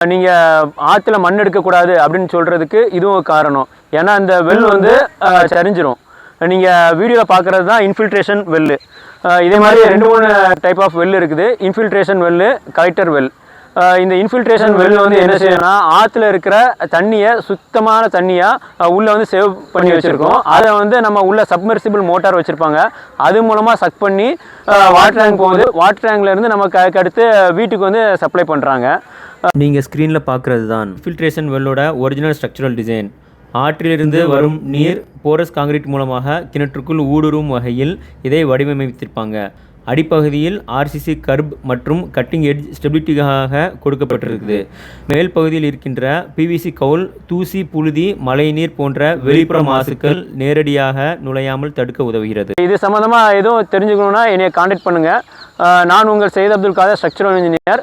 நீங்கள் ஆற்றுல மண் எடுக்கக்கூடாது அப்படின்னு சொல்கிறதுக்கு இதுவும் காரணம். ஏன்னா அந்த வெல் வந்து அஹ், சரிஞ்சிரும். நீங்கள் வீடியோவில் பார்க்குறது தான் இன்ஃபில்ட்ரேஷன் வெல்லு இதே மாதிரி ரெண்டு மூணு டைப் ஆஃப் வெல் இருக்குது. இன்ஃபில்ட்ரேஷன் வெல்லு கலெக்டர் வெல் இந்த இன்ஃபில்ட்ரேஷன் வெல் வந்து என்ன செய்யணும்னா ஆற்றுல இருக்கிற தண்ணியை சுத்தமான தண்ணியாக உள்ளே வந்து சேவ் பண்ணி வச்சுருக்கோம். அதை வந்து நம்ம உள்ள சப்மர்சிபிள் மோட்டார் வச்சுருப்பாங்க. அது மூலமாக சக் பண்ணி வாட்டர் டேங்க் போகுது வாட்டர் டேங்க்லேருந்து நமக்கு அடுத்து வீட்டுக்கு வந்து சப்ளை பண்ணுறாங்க நீங்கள் ஸ்க்ரீனில் பார்க்குறது தான் ஃபில்ட்ரேஷன் வெல்லோட ஒரிஜினல் ஸ்ட்ரக்சரல் டிசைன் ஆற்றிலிருந்து வரும் நீர் போரஸ் காங்கிரீட் மூலமாக கிணற்றுக்குள் ஊடுருவும் வகையில் இதை வடிவமைத்திருப்பாங்க. அடிப்பகுதியில் ஆர்சிசி கர்ப் மற்றும் கட்டிங் எட்ஜ் ஸ்டெபிலிட்டிக்காக கொடுக்கப்பட்டிருக்குது. மேல் பகுதியில் இருக்கின்ற பிவிசி கவுல் தூசி புழுதி மழைநீர் போன்ற வெளிப்புற மாசுக்கள் நேரடியாக நுழையாமல் தடுக்க உதவுகிறது. இது சம்மந்தமாக எதுவும் தெரிஞ்சுக்கணுன்னா என்னை காண்டாக்ட் பண்ணுங்கள் நான் உங்கள் Syed Abdul Khader structural engineer